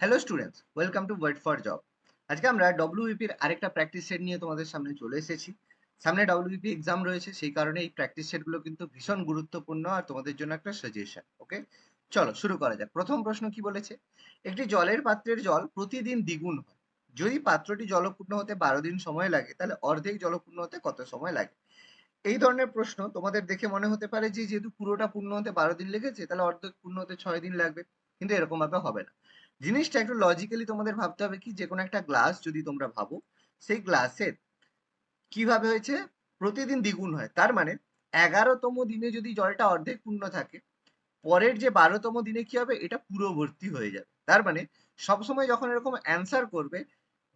Hello students welcome to word for job আজকে আমরা ডব্লিউইপির আরেকটা প্র্যাকটিস সেট নিয়ে তোমাদের সামনে চলে এসেছি। সামনে ডব্লিউইপি এক্সাম রয়েছে, সেই কারণে এই প্র্যাকটিস সেটগুলো কিন্তু ভীষণ গুরুত্বপূর্ণ আর তোমাদের জন্য একটা সাজেশন ওকে চলো শুরু করা যাক। প্রথম প্রশ্ন কি বলেছে? একটি জলের পাত্রের জল প্রতিদিন দ্বিগুণ হয়। যদি পাত্রটি জলপূর্ণ হতে বারো দিন সময় লাগে, তাহলে অর্ধেক জলপূর্ণ হতে কত সময় লাগে? এই ধরনের প্রশ্ন তোমাদের দেখে মনে হতে পারে যে, যেহেতু পুরোটা পূর্ণ হতে বারো দিন লেগেছে, তাহলে অর্ধেক পূর্ণ হতে ছয় দিন লাগবে। কিন্তু এরকম ভাবে হবে না। জিনিসটা একটু লজিক্যালি তোমাদের ভাবতে হবে কি? যে কোনো একটা গ্লাস যদি তোমরা ভাবো, সেই গ্লাসের কীভাবে হয়েছে? প্রতিদিন দ্বিগুণ হয়। তার মানে এগারোতম দিনে যদি জলটা অর্ধেক পূর্ণ থাকে, পরের যে বারোতম দিনে কি হবে? এটা পুরো ভর্তি হয়ে যাবে। তার মানে সবসময় যখন এরকম অ্যান্সার করবে,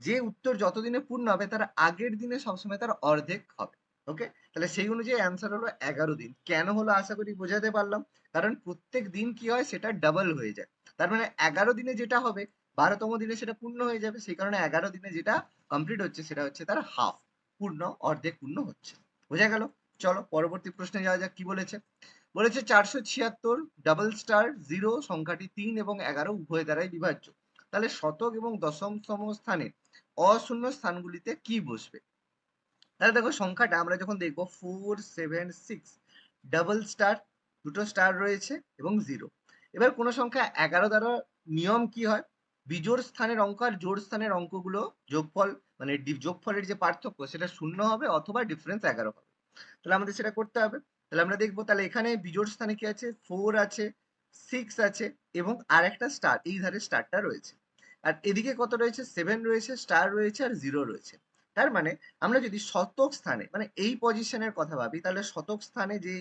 যে উত্তর যতদিনে পূর্ণ হবে, তার আগের দিনে সবসময় তার অর্ধেক হবে। ওকে তাহলে সেই অনুযায়ী অ্যান্সার হলো এগারো দিন। কেন হলো? আশা করি বোঝাতে পারলাম। কারণ প্রত্যেক দিন কি হয়? সেটা ডাবল হয়ে যায়। তার মানে এগারো দিনে যেটা হবে, বারোতম দিনে সেটা পূর্ণ হয়ে যাবে, সেই কারণে এগারো দিনে যেটা কমপ্লিট হচ্ছে সেটা হচ্ছে তার হাফ পূর্ণ, অর্ধেক পূর্ণ হচ্ছে। বোঝা গেল? চলো পরবর্তী প্রশ্নে যাওয়া যাক, কি বলেছে? বলেছে চারশো ছিয়াত্তর ডাবল স্টার জিরো সংখ্যাটি তিন এবং এগারো উভয় দ্বারাই বিভাজ্য। তাহলে শতক এবং দশমতম স্থানে অশূন্য স্থানগুলিতে কি বসবে? তাহলে দেখো সংখ্যাটা, আমরা যখন দেখব four seven six double star দুটো স্টার রয়েছে এবং জিরো এবার কোনো সংখ্যা এগারো দ্বারা নিয়ম কি হয়? বিজোড় স্থানের অঙ্ক আর জোড় স্থানের অঙ্কগুলো যোগফল মানে যোগফলের যে পার্থক্য সেটা শূন্য হবে অথবা ডিফারেন্স এগারো হবে। তাহলে আমাদের সেটা করতে হবে। তাহলে আমরা দেখব, তাহলে এখানে বিজোড় স্থানে কি আছে? ফোর আছে সিক্স আছে এবং আর একটা স্টার এই ধারে স্টারটা রয়েছে। আর এদিকে কত রয়েছে? সেভেন রয়েছে স্টার রয়েছে আর জিরো রয়েছে। তার মানে আমরা যদি শতক স্থানে মানে এই পজিশনের কথা ভাবি, তাহলে শতক স্থানে যে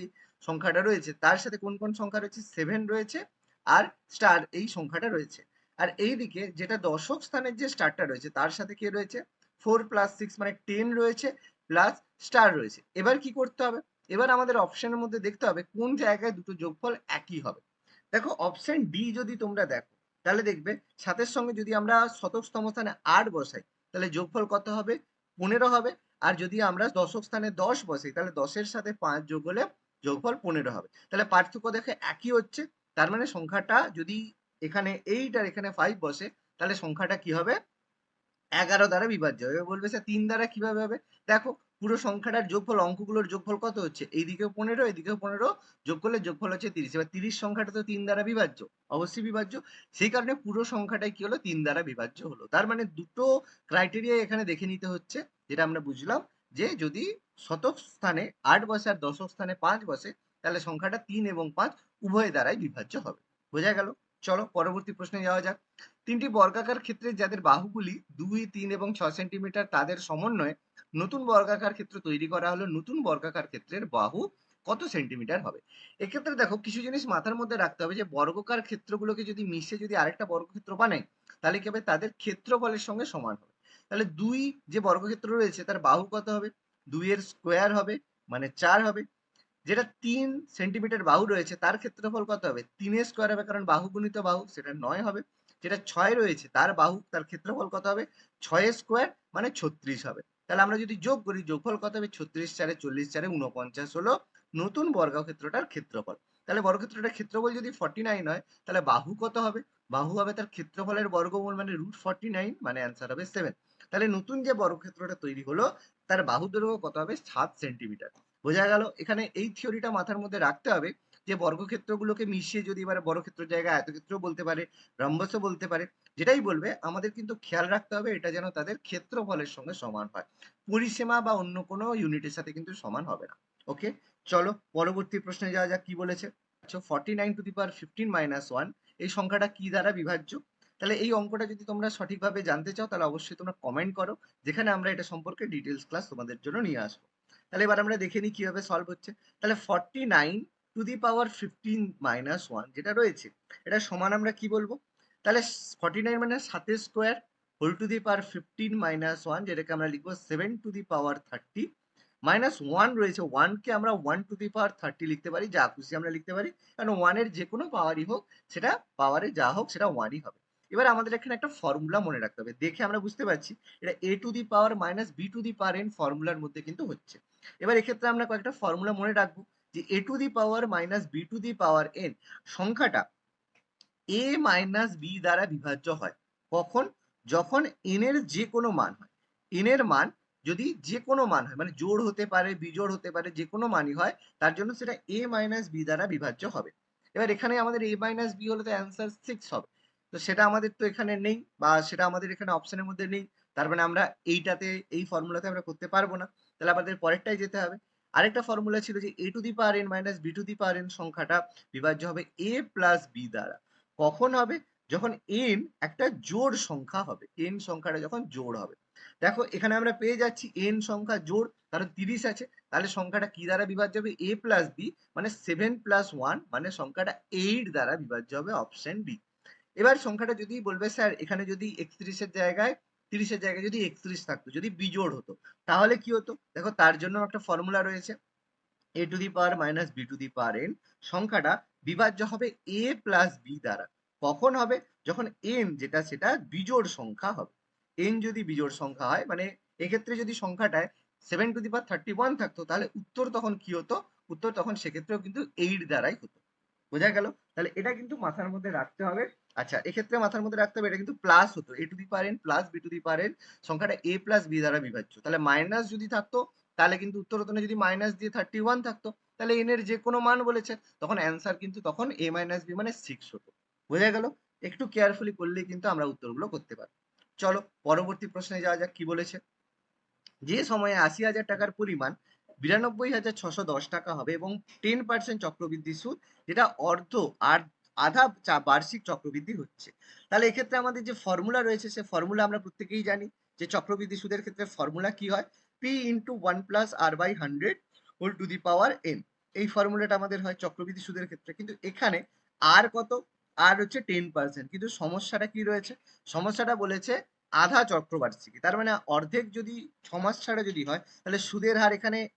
সংখ্যাটা রয়েছে, তার সাথে কোন কোন সংখ্যা রয়েছে? সেভেন রয়েছে আর স্টার এই সংখ্যাটা রয়েছে। আর এই দিকে যেটা দশক স্থানের যে স্টারটা রয়েছে, তার সাথে কে রয়েছে? ফোর প্লাস সিক্স মানে টেন রয়েছে প্লাস স্টার রয়েছে। এবার কি করতে হবে? এবার আমাদের অপশনের মধ্যে দেখতে হবে কোন জায়গায় দুটো যোগফল একই হবে। দেখো অপশন ডি যদি তোমরা দেখো, তাহলে দেখবে সাতের সঙ্গে যদি আমরা শতকতম স্থানে আট বসাই, তাহলে যোগফল কত হবে? পনেরো হবে। আর যদি আমরা দশক স্থানে দশ বসাই, তাহলে দশের সাথে পাঁচ যোগ হলে যোগফল পনেরো হবে। তাহলে পার্থক্য দেখে একই হচ্ছে। তার মানে সংখ্যাটা যদি এখানে এইট আর এখানে ফাইভ বসে, তাহলে সংখ্যাটা কি হবে? এগারো দ্বারা বিভাজ্য। হবে বলবে স্যার তিন দ্বারা কীভাবে হবে? দেখো, পুরো সংখ্যাটার যোগফল, অঙ্কগুলোর যোগফল কত হচ্ছে? এইদিকেও পনেরো এদিকেও পনেরো, যোগ করলে যোগফল হচ্ছে তিরিশ। এবার তিরিশ সংখ্যাটা তো তিন দ্বারা বিভাজ্য, অবশ্যই বিভাজ্য। সেই কারণে পুরো সংখ্যাটাই কি হলো? তিন দ্বারা বিভাজ্য হলো। তার মানে দুটো ক্রাইটেরিয়া এখানে দেখে নিতে হচ্ছে, যেটা আমরা বুঝলাম যে যদি শতক স্থানে আট বসে আর দশক স্থানে পাঁচ বসে, তাহলে সংখ্যাটা তিন এবং পাঁচ উভয় দ্বারাই বিভাজ্য হবে। বোঝা গেল? চলো পরবর্তী প্রশ্নে যাওয়া যাক। তিনটি বর্গাকার ক্ষেত্রে যাদের বাহুগুলি দুই, তিন এবং ছ সেন্টিমিটার, তাদের সমন্বয়ে নতুন বর্গাকার ক্ষেত্র তৈরি করা হলো নতুন বর্গাকার ক্ষেত্রের বাহু কত সেন্টিমিটার হবে? এক্ষেত্রে দেখো, কিছু জিনিস মাথার মধ্যে রাখতে হবে যে, বর্গকার ক্ষেত্রগুলোকে যদি মিশে যদি আরেকটা বর্গক্ষেত্র বানাই, তাহলে কি হবে? তাদের ক্ষেত্রফলের সঙ্গে সমান হবে। তাহলে দুই যে বর্গক্ষেত্র রয়েছে, তার বাহু কত হবে? দুইয়ের স্কোয়ার হবে মানে চার হবে। যেটা তিন সেন্টিমিটার বাহু রয়েছে, তার ক্ষেত্রফল কত হবে? তিনের স্কোয়ার হবে কারণ বাহু গুণিত বাহু, সেটা নয় হবে। যেটা ছয় রয়েছে, তার বাহু, তার ক্ষেত্রফল কত হবে? ছয় স্কোয়ার মানে ছত্রিশ হবে। তাহলে আমরা যদি যোগ করি, যোগফল কত হবে? ছত্রিশ চারে চল্লিশ চারে উনপঞ্চাশ হলো নতুন বর্গক্ষেত্রটার ক্ষেত্রফল। তাহলে বর্গক্ষেত্রটার ক্ষেত্রফল যদি ফর্টি নাইন হয়, তাহলে বাহু কত হবে? বাহু হবে তার ক্ষেত্রফলের বর্গমূল মানে রুট ফর্টি নাইন মানে অ্যান্সার হবে সেভেন তাহলে নতুন যে বর্গক্ষেত্রটা তৈরি হলো, তার বাহু দৈর্ঘ্য কত হবে? সাত সেন্টিমিটার। বোঝা গেল, এখানে এই থিওরিটা মাথার মধ্যে রাখতে হবে যে বর্গক্ষেত্রগুলোকে মিশিয়ে যদি এবার বর্গক্ষেত্র জায়গায় আয়তক্ষেত্র বলতে পারে, রম্বসও বলতে পারে, যেটাই বলবে, আমাদের কিন্তু খেয়াল রাখতে হবে এটা যেন তাদের ক্ষেত্রফলের সঙ্গে সমান হয়। পরিসীমা বা অন্য কোনো ইউনিটের সাথে কিন্তু সমান হবে না। ওকে? চলো পরবর্তী প্রশ্নে যাওয়া যাক, কি বলেছে? আচ্ছা forty nine to the power fifteen minus one এই সংখ্যাটা কি দ্বারা বিভাজ্য? তাহলে এই অঙ্কটা যদি তোমরা সঠিকভাবে জানতে চাও, তাহলে অবশ্যই তোমরা কমেন্ট করো, যেখানে আমরা এটা সম্পর্কে ডিটেলস ক্লাস তোমাদের জন্য নিয়ে আসব। তাহলে এবার আমরা দেখে নিই কীভাবে সলভ হচ্ছে। তাহলে forty nine to the power fifteen minus one যেটা রয়েছে, এটা সমান আমরা কি বলব? তাহলে ফর্টি নাইন মানে সাতের square whole to the power fifteen minus one যেটাকে আমরা লিখব seven to the power thirty minus one রয়েছে। ওয়ানকে আমরা one to the power thirty লিখতে পারি, যা খুশি আমরা লিখতে পারি। কারণ ওয়ানের যে কোনো পাওয়ারই হোক, সেটা পাওয়ারে যা হোক, সেটা ওয়ানই হবে। এবার আমাদের এখানে একটা ফর্মুলা মনে রাখতে হবে। দেখে আমরা বুঝতে পারছি, এটা A to the power minus B to the power N ফর্মুলার মধ্যে কিন্তু হচ্ছে। এবার এক্ষেত্রে আমরা কয়েকটা ফর্মুলা মনে রাখব যে A to the power minus B to the power N সংখ্যাটা এ মাইনাস বি দ্বারা বিভাজ্য হয়। কখন? যখন এন এর যে কোনো মান হয়। এন এর মান যদি যে কোনো মান হয় মানে জোড় হতে পারে, বিজোড় হতে পারে যে কোনো মানই হয়, তার জন্য সেটা এ মাইনাস বি দ্বারা বিভাজ্য হবে। এবার এখানে আমাদের এ মাইনাস বি হলে তো অ্যান্সার সিক্স হবে। তো সেটা আমাদের তো এখানে নেই বা সেটা আমাদের এখানে অপশনের মধ্যে নেই। তার মানে আমরা এইটাতে, এই ফর্মুলাতে আমরা করতে পারব না। তাহলে আমাদের পরেরটাই যেতে হবে। আরেকটা ফর্মুলা ছিল যে A to the power N minus B to the power N সংখ্যাটা বিভাজ্য হবে এ প্লাস বি দ্বারা। কখন হবে? যখন এন একটা জোড় সংখ্যা হবে। এন সংখ্যাটা যখন জোড় হবে। দেখো, এখানে আমরা পেয়ে যাচ্ছি এন সংখ্যা জোড় কারণ তিরিশ আছে। তাহলে সংখ্যাটা কি দ্বারা বিভাজ্য হবে? এ প্লাস বি মানে সেভেন প্লাস ওয়ান মানে সংখ্যাটা এইট দ্বারা বিভাজ্য হবে অপশন বি এবার সংখ্যাটা যদি বলবে, স্যার, এখানে যদি একত্রিশের জায়গায়, তিরিশের জায়গায় যদি একত্রিশ থাকতো, যদি বিজোড় হতো, তাহলে কি হতো? দেখো, তার জন্য একটা ফর্মুলা রয়েছে A to the power minus B to the power N সংখ্যাটা বিভাজ্য হবে এ প্লাস বি দ্বারা। কখন হবে? যখন এন যেটা, সেটা বিজোড় সংখ্যা হবে। এন যদি বিজোড় সংখ্যা হয় মানে এক্ষেত্রে যদি সংখ্যাটায় seven to the power thirty one থাকতো, তাহলে উত্তর তখন কি হতো? উত্তর তখন সেক্ষেত্রেও কিন্তু এইট দ্বারাই হতো। বোঝা গেল? তাহলে এটা কিন্তু মাথার মধ্যে রাখতে হবে। আচ্ছা এক্ষেত্রে মাথার মধ্যে রাখতে হবে এটা কিন্তু প্লাস হতো। A to the power N plus B to the power N সংখ্যাটা এ প্লাস বি দ্বারা বিভাজ্য। তাহলে মাইনাস যদি থাকতো, তাহলে কিন্তু উত্তর হতো না যদি মাইনাস দিয়ে থার্টি ওয়ান থাকতো, তাহলে এন এর যে কোনো মান বলেছে, তখন অ্যান্সার কিন্তু তখন এ মাইনাস বি মানে সিক্স হতো। বোঝা গেল? একটু কেয়ারফুলি করলে কিন্তু আমরা উত্তরগুলো করতে পারব। চলো, পরবর্তী প্রশ্নে যাওয়া যাক, কি বলেছে? যে সময়ে আশি হাজার টাকার পরিমাণ বিরানব্বই হাজার ছশো দশ টাকা হবে এবং টেন পার্সেন্ট চক্রবৃদ্ধি সুদ, যেটা অর্ধ আর আধা চা- বার্ষিক চক্রবৃদ্ধি হচ্ছে। তাহলে এক্ষেত্রে আমাদের যে ফর্মুলা রয়েছে, সে ফর্মুলা আমরা প্রত্যেকেই জানি যে চক্রবৃদ্ধি সুদের ক্ষেত্রে ফর্মুলা কি হয়? P into one plus R by hundred whole to the power N এই ফর্মুলাটা আমাদের হয় চক্রবৃদ্ধি সুদের ক্ষেত্রে। কিন্তু এখানে আর কত? আর হচ্ছে টেন পার্সেন্ট কিন্তু সমস্যাটা কি রয়েছে? সমস্যাটা বলেছে আধা চক্রবার্ষিকী। তার মানে অর্ধেক যদি ছ মাস ছাড়া যদি হয়, তাহলে সুদের হার এখানে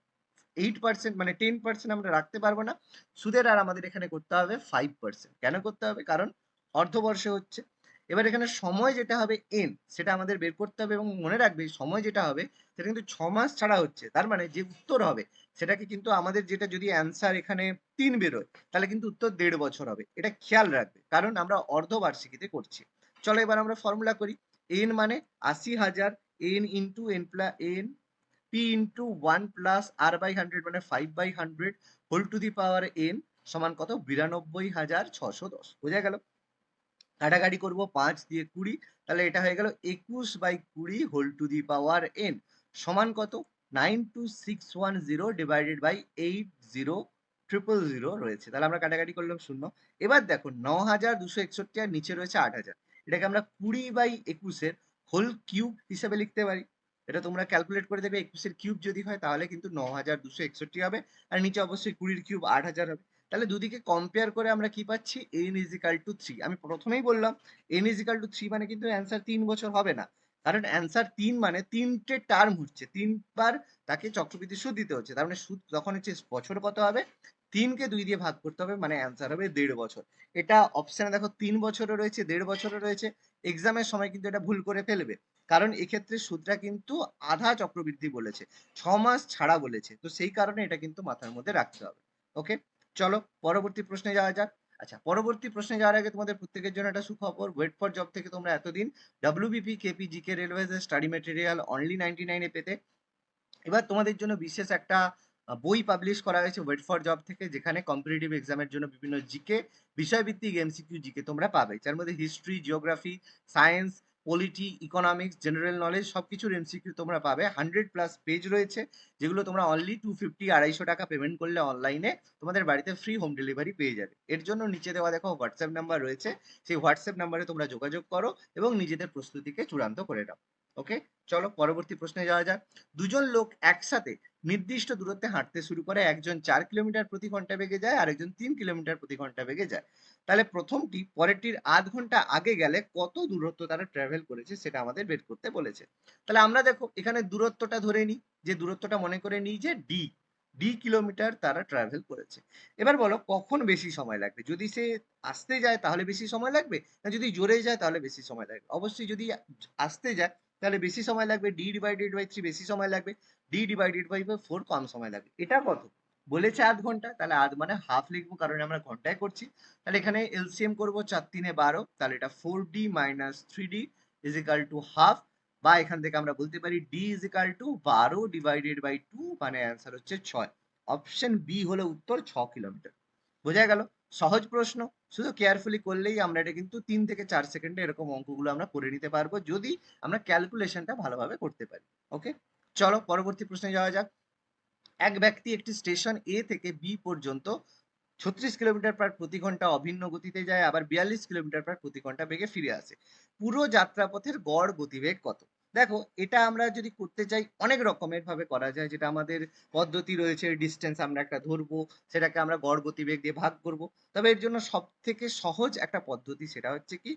এইট পার্সেন্ট মানে টেন পার্সেন্ট আমরা রাখতে পারব না। সুদের আর আমাদের এখানে করতে হবে ফাইভ পার্সেন্ট কেন করতে হবে? কারণ অর্ধবর্ষে হচ্ছে। এবার এখানে সময় যেটা হবে এন সেটা আমাদের বের করতে হবে এবং মনে রাখবে সময় যেটা হবে, সেটা কিন্তু ছ মাস ছাড়া হচ্ছে। তার মানে যে উত্তর হবে, সেটাকে কিন্তু আমাদের যেটা যদি অ্যান্সার এখানে তিন বেরোয়, তাহলে কিন্তু উত্তর দেড় বছর হবে। এটা খেয়াল রাখবে, কারণ আমরা অর্ধবার্ষিকীতে করছি। চলো এবার আমরা ফর্মুলা করি। এন মানে আশি হাজার N into N plus N P into one plus R by hundred মানে five by hundred whole to the power N সমান কত? বিরানব্বই হাজার ছশো দশ। বোঝা গেল? কাটাকাটি করব পাঁচ দিয়ে কুড়ি, তাহলে এটা হয়ে গেল একুশ বাই কুড়ি whole to the power N সমান কত? Nine two six one zero divided by eight zero triple zero রয়েছে। তাহলে আমরা কাটাকাটি করলাম শূন্য। এবার দেখো, ন হাজার দুশো নিচে রয়েছে আট হাজার। এটাকে আমরা কুড়ি বাই একুশের হোল কিউব হিসেবে লিখতে পারি। এটা তোমরা ক্যালকুলেট করে দেবে, একুশের কিউব যদি হয় তাহলে কিন্তু ন হাজার দুশো একষট্টি হবে, আর নিচে অবশ্যই কুড়ির কিউব আট হাজার হবে। তাহলে দুদিকে কম্পেয়ার করে আমরা কি পাচ্ছি? এন ইজিক্যাল টু থ্রি আমি প্রথমেই বললাম এন ইজিক্যাল টু থ্রি মানে কিন্তু অ্যান্সার তিন বছর হবে না। কারণ অ্যান্সার তিন মানে তিনটে টার্ম হচ্ছে, তিনবার তাকে চক্রবৃদ্ধি সুদ দিতে হচ্ছে। তার মানে সুদ যখন হচ্ছে বছর কত হবে? তিনকে দুই দিয়ে ভাগ করতে হবে মানে অ্যান্সার হবে দেড় বছর। এটা অপশানে দেখো তিন বছরও রয়েছে, দেড় বছরও রয়েছে। এক্সামের সময় কিন্তু এটা ভুল করে ফেলবে। কারণ এক্ষেত্রে সুদটা কিন্তু আধা চক্রবৃদ্ধি বলেছে, ছ মাস ছাড়া বলেছে। তো সেই কারণে এটা কিন্তু মাথার মধ্যে রাখতে হবে। ওকে চলো, পরবর্তী প্রশ্নে যাওয়া যাক। আচ্ছা পরবর্তী প্রশ্নে যাওয়ার আগে তোমাদের প্রত্যেকের জন্য একটা সুখবর। ওয়েট ফর জব থেকে তোমরা এতদিন WBP KP GK railways study material only ninety নাইনে পেতে। এবার তোমাদের জন্য বিশেষ একটা বই পাবলিশ করা হয়েছে ওয়েট ফর জব থেকে, যেখানে কম্পিটিটিভ এক্সামের জন্য বিভিন্ন জিকে বিষয়ভিত্তিক এমসিকিউ জিকে তোমরা পাবে। যার মধ্যে history geography science polity economics general knowledge সবকিছুর এমসিকিউ তোমরা পাবে। হান্ড্রেড প্লাস পেজ রয়েছে, যেগুলো তোমরা অনলি টু ফিফটি আড়াইশো টাকা পেমেন্ট করলে অনলাইনে তোমাদের বাড়িতে ফ্রি হোম ডেলিভারি পেয়ে যাবে। এর জন্য নিচে দেওয়া দেখো হোয়াটসঅ্যাপ নাম্বার রয়েছে, সেই হোয়াটসঅ্যাপ নাম্বারে তোমরা যোগাযোগ করো এবং নিজেদের প্রস্তুতিকে চূড়ান্ত করে নাও। ওকে? চলো পরবর্তী প্রশ্নে যাওয়া যাক। দুজন লোক একসাথে নির্দিষ্ট দূরত্বে হাঁটতে শুরু করে। একজন চার কিলোমিটার প্রতি ঘণ্টা বেগে যায় আর একজন তিন কিলোমিটার প্রতি ঘণ্টা বেগে যায়। তাহলে প্রথমটি পরেরটির আধ ঘণ্টা আগে গেলে কত দূরত্ব তারা ট্রাভেল করেছে সেটা আমাদের বের করতে বলেছে। তাহলে আমরা দেখো, এখানে দূরত্বটা ধরে নিই। যে দূরত্বটা মনে করে নিই যে ডি ডি কিলোমিটার তারা ট্রাভেল করেছে। এবার বলো, কখন বেশি সময় লাগবে? যদি সে আসতে যায় তাহলে বেশি সময় লাগবে? না যদি জোরে যায় তাহলে বেশি সময় লাগবে? অবশ্যই যদি আসতে যায় তাহলে বেশি সময় লাগবে ডি ডিভাইডেড বাই থ্রি বেশি সময় লাগবে ডি ডিভাইডেড বাই ফোর কম সময় লাগবে। এটা কত? বলেছে আধ ঘণ্টা, তাহলে আধ মানে হাফ লিখব, কারণ আমরা ঘন্টায় করছি। তাহলে এখানে এলসিএম করব চার তিনে বারো, তাহলে এটা four D minus three D is equal to half বা এখান থেকে আমরা বলতে পারি ডি ইজ ইকাল টু বারো ডিভাইডেড বাই টু মানে অ্যান্সার হচ্ছে ছয়। অপশন বি হলো উত্তর ছ কিলোমিটার বোঝা গেল? সহজ প্রশ্ন। শুধু কেয়ারফুলি করলেই আমরা এটা কিন্তু তিন থেকে চার সেকেন্ডে এরকম অঙ্কগুলো আমরা করে নিতে পারব, যদি আমরা ক্যালকুলেশনটা ভালোভাবে করতে পারি। ওকে চলো পরবর্তী প্রশ্নে যাওয়া যাক। এক ব্যক্তি একটি স্টেশন এ থেকে বি পর্যন্ত ছত্রিশ কিলোমিটার পার প্রতি ঘণ্টা অভিন্ন গতিতে যায়, আবার বিয়াল্লিশ কিলোমিটার পার প্রতি ঘণ্টা বেগে ফিরে আসে। পুরো যাত্রাপথের গড় গতিবেগ কত? দেখো, এটা আমরা যদি করতে চাই, অনেক রকমের ভাবে করা যায়। যেটা আমাদের পদ্ধতি রয়েছে ডিস্টেন্স আমরা একটা ধরবো, সেটাকে আমরা গড় গতিবেগ দিয়ে ভাগ করব। তবে এর জন্য সব থেকে সহজ একটা পদ্ধতি সেটা হচ্ছে কি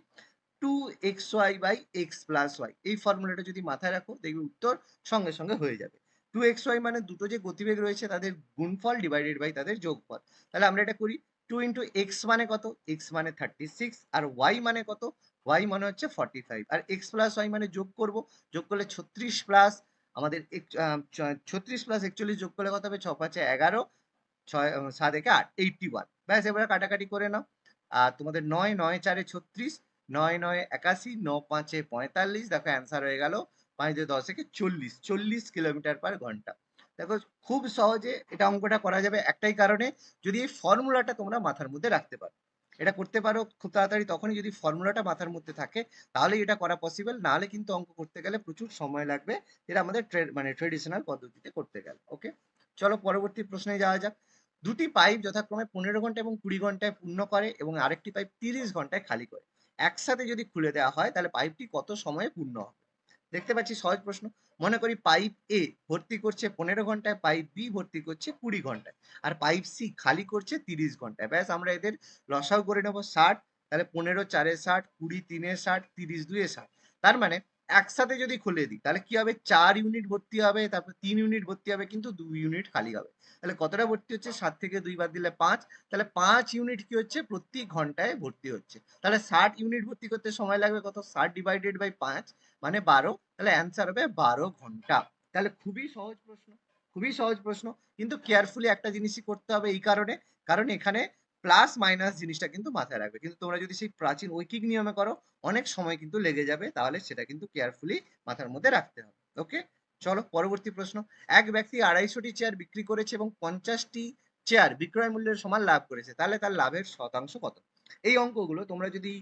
two X Y by X plus Y এই ফর্মুলাটা যদি মাথায় রাখো, দেখবে উত্তর সঙ্গে সঙ্গে হয়ে যাবে। টু এক্স ওয়াই মানে দুটো যে গতিবেগ রয়েছে, তাদের গুণফল ডিভাইডেড বাই তাদের যোগফল। তাহলে আমরা এটা করি টু ইন্টু এক্স মানে কত? এক্স মানে থার্টি সিক্স আর ওয়াই মানে কত? ওয়াই মানে হচ্ছে ফর্টি ফাইভ আর এক্স প্লাস ওয়াই মানে যোগ করব, যোগ করলে ছত্রিশ প্লাস আমাদের ছত্রিশ প্লাস একচল্লিশ যোগ করলে কত হবে? ছ পাঁচে এগারো, ছয় সাত একে আট এইটটি ওয়ান ব্যাস, এবারে কাটাকাটি করে নাও। আর তোমাদের নয় নয়, চারে ছত্রিশ, নয় নয়, একাশি, ন পাঁচে পঁয়তাল্লিশ, দেখো অ্যান্সার হয়ে গেল। পাঁচ দুই দশ থেকে চল্লিশ চল্লিশ কিলোমিটার পার ঘণ্টা। দেখো, খুব সহজে এটা অঙ্কটা করা যাবে একটাই কারণে, যদি এই ফর্মুলাটা তোমরা মাথার মধ্যে রাখতে পারো। এটা করতে পারো, খুব তাড়াতাড়ি। তখনই যদি ফর্মুলাটা মাথার মধ্যে থাকে তাহলে এটা করা পসিবল নাহলে কিন্তু অঙ্ক করতে গেলে প্রচুর সময় লাগবে। যেটা আমাদের মানে ট্রেডিশনাল পদ্ধতিতে করতে গেলে ওকে চলো পরবর্তী প্রশ্নে যাওয়া যাক। দুটি পাইপ যথাক্রমে পনেরো ঘণ্টা এবং কুড়ি ঘন্টায় পূর্ণ করে এবং আরেকটি পাইপ তিরিশ ঘন্টায় খালি করে। একসাথে যদি খুলে দেওয়া হয়, তাহলে পাইপটি কত সময়ে পূর্ণ হবে? দেখতে পাচ্ছি সহজ প্রশ্ন। মনে করি পাইপ এ ভর্তি করছে পনেরো ঘন্টায় পাইপ বি ভর্তি করছে কুড়ি ঘন্টায়। আর পাইপ সি খালি করছে তিরিশ ঘন্টায়। ব্যাস, আমরা এদের লসাও করে নেব ষাট, তাহলে পনেরো চারে ষাট, কুড়ি তিনে ষাট, তিরিশ দুয়ে ষাট। তার মানে একসাথে যদি খুলে দিই, তাহলে কি হবে? চার ইউনিট ভর্তি হবে, তারপর তিন ইউনিট ভর্তি হবে, কিন্তু দুই ইউনিট খালি হবে। তাহলে কতটা ভর্তি হচ্ছে? সাত থেকে দুই বাদ দিলে পাঁচ। তাহলে পাঁচ ইউনিট কি হচ্ছে? প্রতি ঘন্টায় ভর্তি হচ্ছে। তাহলে ষাট ইউনিট ভর্তি করতে সময় লাগবে কত? ষাট ডিভাইডেড বাই পাঁচ মানে বারো। তাহলে অ্যান্সার হবে বারো ঘণ্টা। তাহলে খুবই সহজ প্রশ্ন, খুবই সহজ প্রশ্ন। কিন্তু কেয়ারফুলি একটা জিনিসই করতে হবে এই কারণে। কারণ এখানে প্লাস মাইনাস জিনিসটা কিন্তু মাথায় রাখবে। কিন্তু তোমরা যদি সেই প্রাচীন ঐকিক নিয়মে করো, অনেক সময় কিন্তু লেগে যাবে, তাহলে সেটা কিন্তু কেয়ারফুলি মাথার মধ্যে রাখতে হবে। ওকে চলো, পরবর্তী প্রশ্ন। এক ব্যক্তি আড়াইশোটি চেয়ার বিক্রি করেছে এবং পঞ্চাশটি চেয়ার বিক্রয় মূল্যের সমান লাভ করেছে, তাহলে তার লাভের শতাংশ কত? এই অঙ্কগুলো তোমরা যদি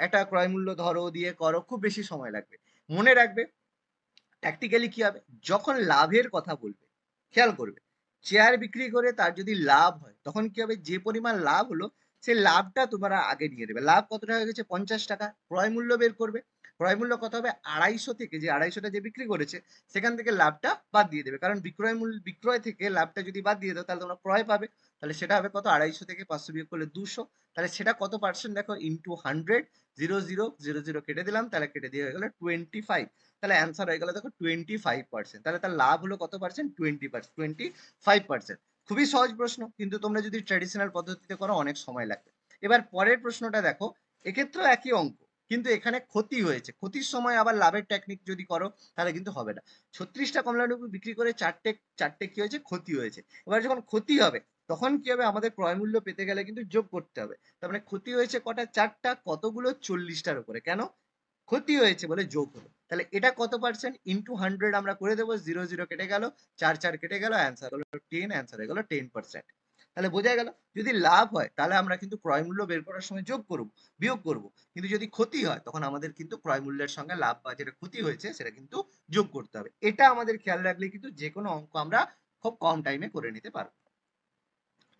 একটা ক্রয় মূল্য ধরো, দিয়ে করো, খুব বেশি সময় লাগবে। মনে রাখবে প্র্যাকটিক্যালি কি হবে? যখন লাভের কথা বলবে, খেয়াল করবে শেয়ার বিক্রি করে তার যদি লাভ হয়, তখন কি হবে? যে পরিমাণ লাভ হলো সেই লাভটা তোমরা আগে নিয়ে নেবে। লাভ কত টাকা গেছে? পঞ্চাশ টাকা। ক্রয় মূল্য বের করবে। ক্রয় মূল্য কত হবে? আড়াইশো থেকে। যে আড়াইশোটা যে বিক্রি করেছে, সেখান থেকে লাভটা বাদ দিয়ে দেবে। কারণ বিক্রয় মূল্য বিক্রয় থেকে লাভটা যদি বাদ দিয়ে দাও, তাহলে তোমরা ক্রয় পাবে। তাহলে সেটা হবে কত? আড়াইশো থেকে পাঁচশো বিয়োগ করলে দুশো। তাহলে সেটা কত পার্সেন্ট দেখো into hundred zero zero zero zero কেটে দিলাম। তাহলে কেটে দিয়ে হয়ে গেলো টোয়েন্টি ফাইভ তাহলে অ্যান্সার হয়ে গেল দেখো টোয়েন্টি ফাইভ পার্সেন্ট তাহলে তার লাভ হলো কত percent twenty percent twenty five percent খুবই সহজ প্রশ্ন, কিন্তু তোমরা যদি ট্র্যাডিশনাল পদ্ধতিতে করো, অনেক সময় লাগবে। এবার পরের প্রশ্নটা দেখো, এক্ষেত্রেও একই অঙ্ক, কিন্তু এখানে ক্ষতি হয়েছে। ক্ষতির সময় আবার লাভের টেকনিক যদি করো, তাহলে কিন্তু হবে না। ছত্রিশটা কমলালেবু বিক্রি করে চারটে চারটে কি হয়েছে? ক্ষতি হয়েছে। এবার যখন ক্ষতি হবে, তখন কি হবে? আমাদের ক্রয় মূল্য পেতে গেলে কিন্তু যোগ করতে হবে। তার মানে ক্ষতি হয়েছে কটা? চারটা, কতগুলো? চল্লিশটার উপরে। কেন? ক্ষতি হয়েছে বলে যোগ হলো। তাহলে এটা কত পার্সেন্ট ইন্টু হান্ড্রেড আমরা করে দেবো জিরো জিরো কেটে গেল, চার চার কেটে গেল অ্যান্সার হলো টেন অ্যান্সার হয়ে গেল টেন পার্সেন্ট তাহলে বোঝা গেল, যদি লাভ হয়, তাহলে আমরা কিন্তু ক্রয় মূল্য বের করার সময় যোগ করব, বিয়োগ করব। কিন্তু যদি ক্ষতি হয়, তখন আমাদের কিন্তু ক্রয় মূল্যের সঙ্গে লাভ বা যেটা ক্ষতি হয়েছে, সেটা কিন্তু যোগ করতে হবে। এটা আমাদের খেয়াল রাখলে কিন্তু যে কোনো অঙ্ক আমরা খুব কম টাইমে করে নিতে পারব।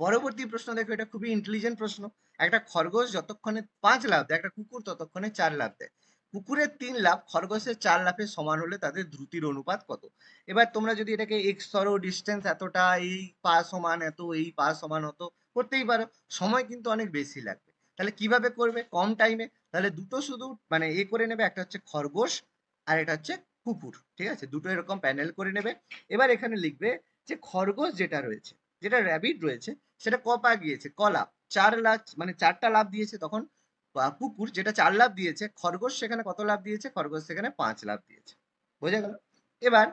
পরবর্তী প্রশ্ন, দেখো এটা খুবই ইন্টেলিজেন্ট প্রশ্ন। একটা খরগোশ যতক্ষণে পাঁচ লাভ দেয়, একটা কুকুর ততক্ষণে চার লাভ দেয়। কুকুরের তিন লাভ খরগোশের চার লাভের সমান হলে তাদের দ্রুতির অনুপাত কত? এবার তোমরা যদি এটাকে এক্স ডিস্টেন্স এতটা, এই পা সমান এত, এই পা সমান হতো করতেই পারো। সময় কিন্তু অনেক বেশি লাগবে। তাহলে কীভাবে করবে? কম টাইমে তাহলে দুটো শুধু মানে এ করে নেবে, একটা হচ্ছে খরগোশ আর এটা হচ্ছে কুকুর, ঠিক আছে? দুটো এরকম প্যানেল করে নেবে। এবার এখানে লিখবে যে খরগোশ যেটা রয়েছে, যেটা র্যাবিট রয়েছে, সেটা ক পা গিয়েছে? কলা চার লাভ মানে চারটা লাভ দিয়েছে, তখন বা কুকুর যেটা চার লাভ দিয়েছে, খরগোশ সেখানে কত লাভ দিয়েছে? খরগোশ সেখানে পাঁচ লাভ দিয়েছে। বোঝা গেল? এবার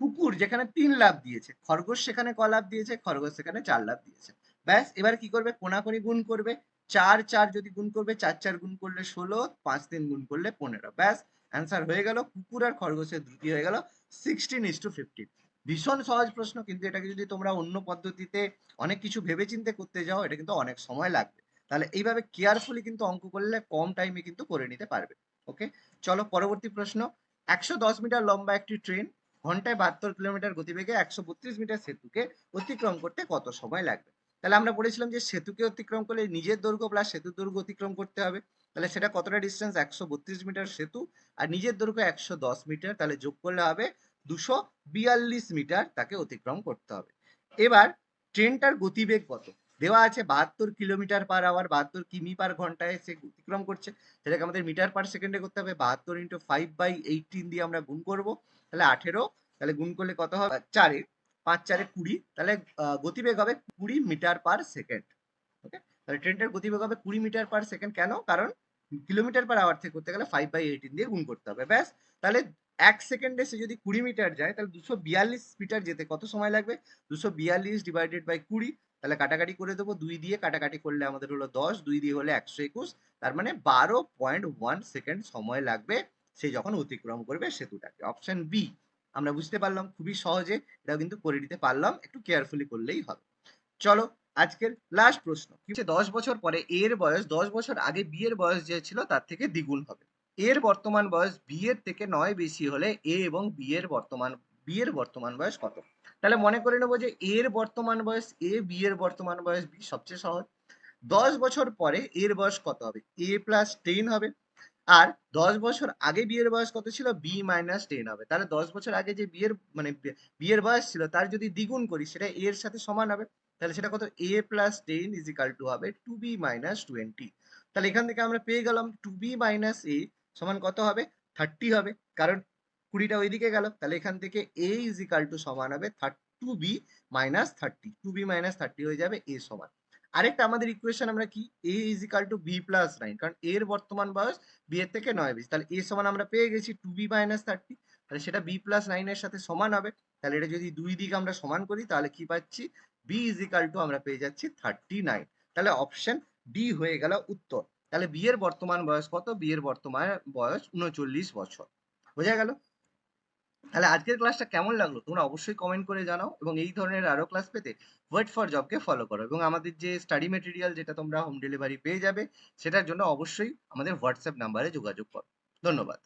কুকুর যেখানে তিন লাভ দিয়েছে, খরগোশ সেখানে ক লাভ দিয়েছে? খরগোশ সেখানে চার লাভ দিয়েছে। ব্যাস, এবার কি করবে? কোনাকুনি গুণ করবে। চার চার যদি গুণ করবে, চার চার গুণ করলে ষোলো, পাঁচ, তিন গুণ করলে পনেরো। ব্যাস, অ্যান্সার হয়ে গেল। কুকুর আর খরগোশের দ্রুতি হয়ে গেল। Sixteen is to fifteen. ভীষণ সহজ প্রশ্ন, কিন্তু এটাকে যদি তোমরা অন্য পদ্ধতিতে অনেক কিছু ভেবেচিন্তে করতে যাও, এটা কিন্তু অনেক সময় লাগবে। তাহলে এইভাবে কেয়ারফুলি কিন্তু অঙ্ক করলে কম টাইমে কিন্তু করে নিতে পারবে ওকে চলো পরবর্তী প্রশ্ন। একশো দশ মিটার লম্বা একটি ট্রেন ঘন্টায় বাহাত্তর কিলোমিটার গতিবেগে একশো বত্রিশ মিটার সেতুকে অতিক্রম করতে কত সময় লাগবে? তাহলে আমরা বলেছিলাম যে সেতুকে অতিক্রম করলে নিজের দৈর্ঘ্য প্লাস সেতুর দৈর্ঘ্য অতিক্রম করতে হবে। তাহলে সেটা কতটা ডিস্টেন্স একশো বত্রিশ মিটার সেতু আর নিজের দৈর্ঘ্য একশো দশ মিটার, তাহলে যোগ করলে হবে দুশো বিয়াল্লিশ মিটার তাকে অতিক্রম করতে হবে। এবার ট্রেনটার গতিবেগ কত? দেওয়া আছে বাহাত্তর কিলোমিটার পার আওয়ার বাহাত্তর কিমি পার ঘন্টায় সে অতিক্রম করছে। সেটাকে আমাদের মিটার পার সেকেন্ডে করতে হবে। বাহাত্তর ইন্টু ফাইভ বাই এইটিন দিয়ে আমরা গুণ করব। তাহলে আঠেরো, তাহলে গুণ করলে কত হবে? চারে, পাঁচ চারে কুড়ি, তাহলে গতিবেগ হবে কুড়ি মিটার পার সেকেন্ড ওকে তাহলে ট্রেনটার গতিবেগ হবে কুড়ি মিটার পার সেকেন্ড কেন? কারণ কিলোমিটার পার আওয়ার থেকে করতে গেলে ফাইভ বাই এইটিন দিয়ে গুণ করতে হবে, ব্যাস। তাহলে এক সেকেন্ডে সে যদি কুড়ি মিটার যায়, তাহলে দুশো বিয়াল্লিশ মিটার যেতে কত সময় লাগবে? দুশো বিয়াল্লিশ ডিভাইডেড বাই কুড়ি তাহলে কাটাকাটি করে দেবো দুই দিয়ে, কাটাকাটি করলে আমাদের হলো দশ, দুই দিয়ে হলে একশো একুশ, তার মানে বারো পয়েন্ট ওয়ান সেকেন্ড সময় লাগবে সে যখন অতিক্রম করবে সেতুটাকে। অপশন বি আমরা বুঝতে পারলাম খুবই সহজে, এটাও কিন্তু করে নিতে পারলাম, একটু কেয়ারফুলি করলেই হবে। চলো, আজকের লাস্ট প্রশ্ন। দশ বছর পরে এর বয়স, দশ বছর আগে বিয়ের বয়স যে ছিল তার থেকে দ্বিগুণ হবে। এর বর্তমান বয়স বিয়ের থেকে নয় বেশি হলে এ এবং বিয়ের বর্তমান বিয়ের বর্তমান বয়স কত? তাহলে মনে করে নেব যে এর বর্তমান বয়স এ বি এর বর্তমান বয়স বি সবচেয়ে সহজ। দশ বছর পরে এর বয়স কত হবে? এ প্লাস টেন হবে। আর দশ বছর আগে বিয়ের বয়স কত ছিল? বি মাইনাস টেন হবে। তাহলে দশ বছর আগে যে বিয়ের মানে বিয়ের বয়স ছিল, তার যদি দ্বিগুণ করি, সেটা এ এর সাথে সমান হবে। তাহলে সেটা কত? A plus ten is equal to হবে টু বি মাইনাস টোয়েন্টি তাহলে এখান থেকে আমরা পেয়ে গেলাম টু বি মাইনাস এ সমান কত হবে? থার্টি হবে। কারণ কুড়িটা ওইদিকে গেল। তাহলে এখান থেকে এ ইজ ইকাল টু সমান হবে two B minus thirty two B minus thirty হয়ে যাবে এ সমান। আরেকটা আমাদের ইকুয়েশন আমরা কি? A is equal to B plus nine কারণ এর বর্তমান বয়স বি এর থেকে নয় বেশি। তাহলে এ সমান আমরা পেয়ে গেছি টু বি মাইনাস থার্টি তাহলে সেটা বি প্লাস নাইনের সাথে সমান হবে। তাহলে এটা যদি দুই দিক আমরা সমান করি, তাহলে কি পাচ্ছি? বি ইজ ইকাল টু আমরা পেয়ে যাচ্ছি থার্টি নাইন তাহলে অপশন ডি হয়ে গেল উত্তর। তাহলে বিয়ের বর্তমান বয়স কত? বিয়ের বর্তমান বয়স উনচল্লিশ বছর। বোঝা গেল? তাহলে আজকের ক্লাসটা কেমন লাগল? তোমরা অবশ্যই কমেন্ট করে জানাও এবং এই ধরনের আরও ক্লাস পেতে ওয়েট ফর জবকে ফলো করো এবং আমাদের যে স্টাডি মেটেরিয়াল যেটা তোমরা হোম ডেলিভারি পেয়ে যাবে, সেটার জন্য অবশ্যই আমাদের হোয়াটসঅ্যাপ নাম্বারে যোগাযোগ করো। ধন্যবাদ।